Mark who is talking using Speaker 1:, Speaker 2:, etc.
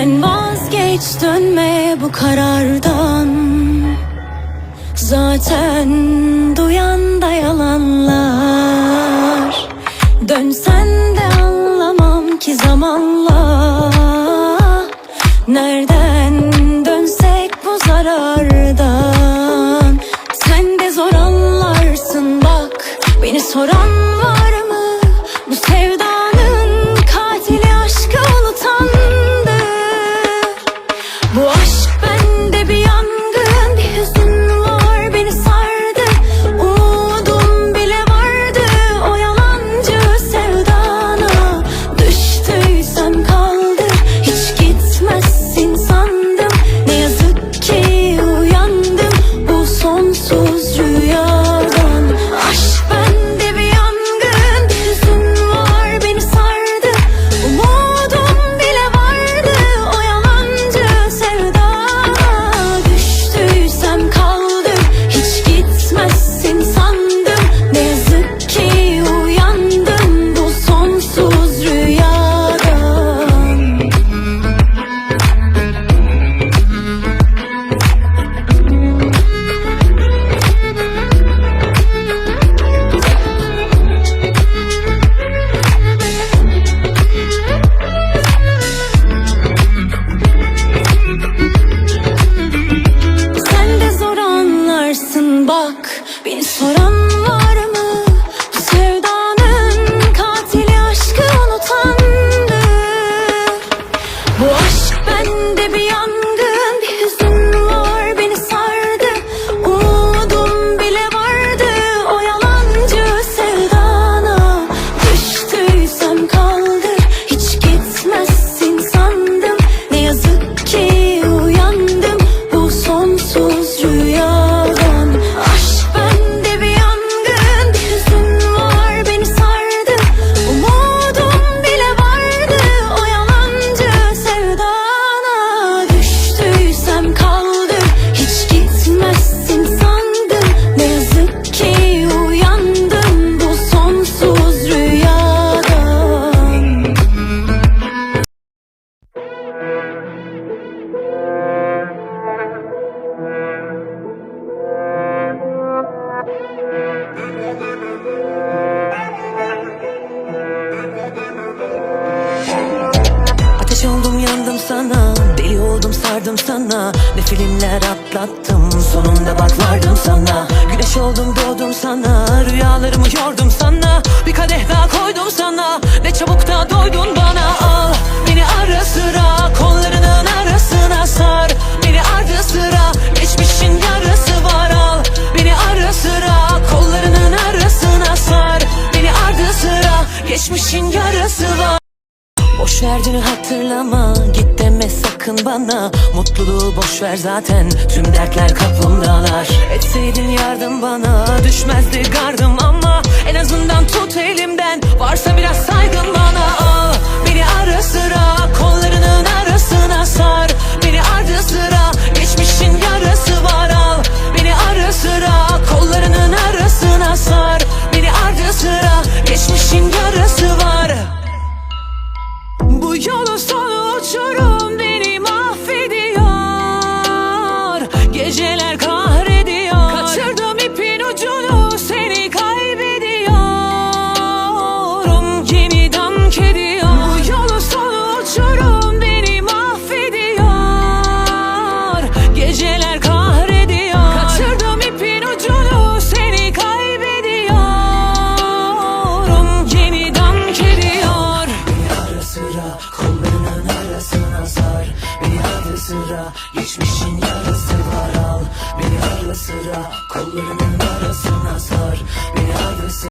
Speaker 1: Sen vazgeç dönme bu karardan. Zaten duyan da yalanlar. Dönsen de anlamam ki zamanla. Nereden dönsek bu zarardan? Sen de zor anlarsın bak. Beni soran soran var
Speaker 2: Sardım sana. Ne filmler atlattım Sonunda bak vardım sana. Güneş oldum doğdum sana. Rüyalarımı yordum sana. Bir kadeh daha koydum sana. Ne çabuk da doydun bana. Al beni ara sıra. Kollarının arasına sar. Beni ardı sıra. Geçmişin yarısı var. Al beni ara sıra. Kollarının arasına sar. Beni ardı sıra. Geçmişin yarısı var. Boş verdiğini hatırlama. Git deme sakın bana. Mutluluğu boş ver zaten. Tüm dertler kapımdalar. Etseydin yardım bana. Düşmezdi gardım ama En azından tut elimden. Varsa biraz sıra geçmişin yarısı var al Beni ara sıra kollarının arasına sar. Beni sıra